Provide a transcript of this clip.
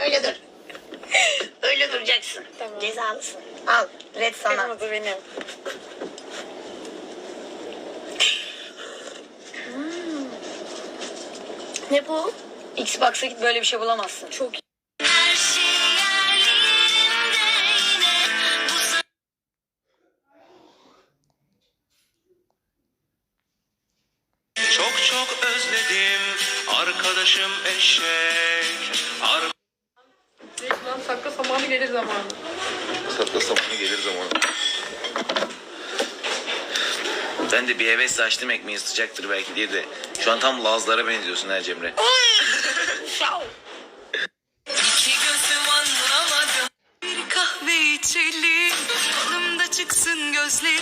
Öyle dur. Öyle duracaksın. Tamam. Cezalısın. Al red sana. Kırmızı benim. Hmm. Ne bu? Xbox'a git böyle bir şey bulamazsın. Çok Her şey yerlerinde yine bu Çok çok özledim arkadaşım eşek. Ar Lan sakla zamanı gelir zamanı. Sakla zamanı gelir zamanı. Ben de bir hevesle açtım ekmeği sıcaktır belki diye de. Şu an tam Lazlara benziyorsun ha Cemre. İki gözüm anlamadım. Bir kahve içelim. Yanımda çıksın gözleri.